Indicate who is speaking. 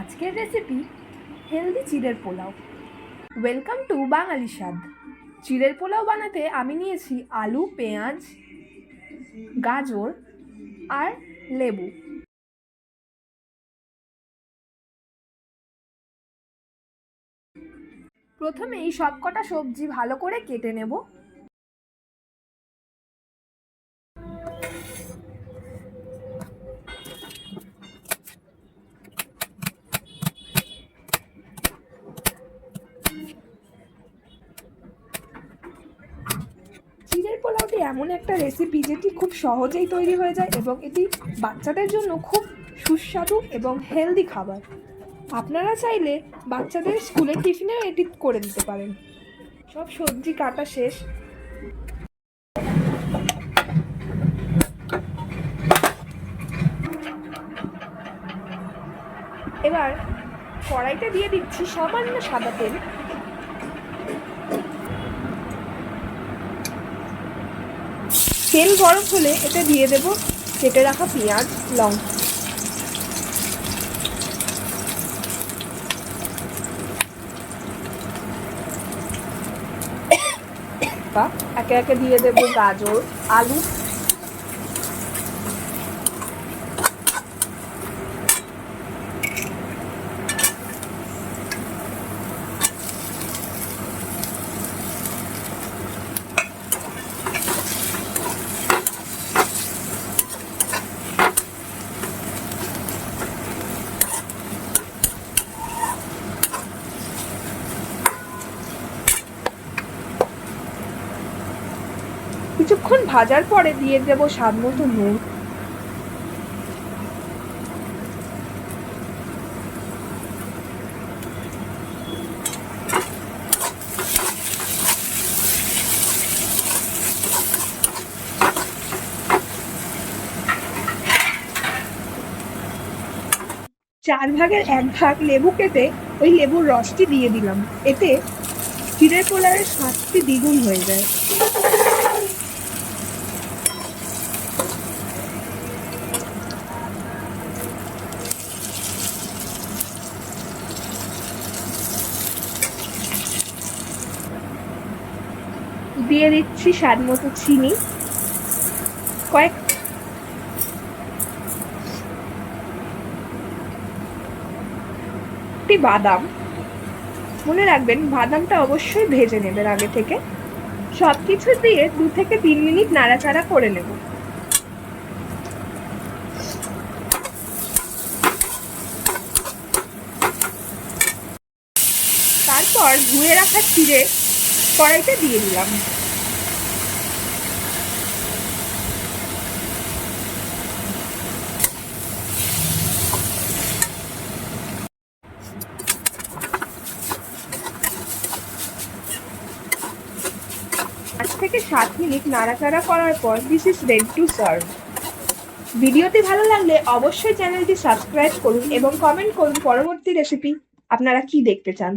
Speaker 1: আজকের recipe healthy চিড়ের pulao. Welcome to Bangali Swad. চিড়ের pulao বানাতে আমি নিয়েছি আলু, পেঁয়াজ, গাজর আর লেবু। প্রথমে এই সবকটা সবজি ভালো করে কেটে নেব। পোলাওটি এমন একটা রেসিপি যেটি খুব সহজেই তৈরি হয়ে যায় এবং এটি বাচ্চাদের জন্য খুব সুস্বাদু এবং হেলদি খাবার। আপনারা চাইলে বাচ্চাদের স্কুলের টিফিনেও এটি করে দিতে পারেন। সব সবজি কাটা শেষ। এবার কড়াইতে দিয়ে দিচ্ছি সামান্য সাদা তেল। তেল গরম হলে এতে দিয়ে দেব কেটে রাখা পেঁয়াজ লঙ্কা একে একে দিয়ে দেব গাজর, আলু কিছুক্ষণ ভাজার পরে দিয়ে দেব স্বাদ মতো নুন। চার ভাগের এক ভাগ লেবু কেটে ওই লেবুর রসটি দিয়ে দিলাম। এতে চিড়ের পোলারের স্বাদটি দ্বিগুণ হয়ে যায়। দিয়ে দিচ্ছি স্বাদ মতো চিনি। কয়েক বাদাম। মনে রাখবেন, বাদামটা অবশ্যই ভেজে নেবেন আগে থেকে। সব কিছু দিয়ে দু থেকে তিন মিনিট নাড়াচাড়া করে নেব। তারপর ধুয়ে রাখা চিড়ে কড়াইতে দিয়ে দিলাম। থেকে সাত মিনিট নাড়াচাড়া করার পর this is ready to serve ভিডিওটি ভালো লাগলে অবশ্যই চ্যানেলটি সাবস্ক্রাইব করুন এবং কমেন্ট করুন পরবর্তী রেসিপি আপনারা কি দেখতে চান?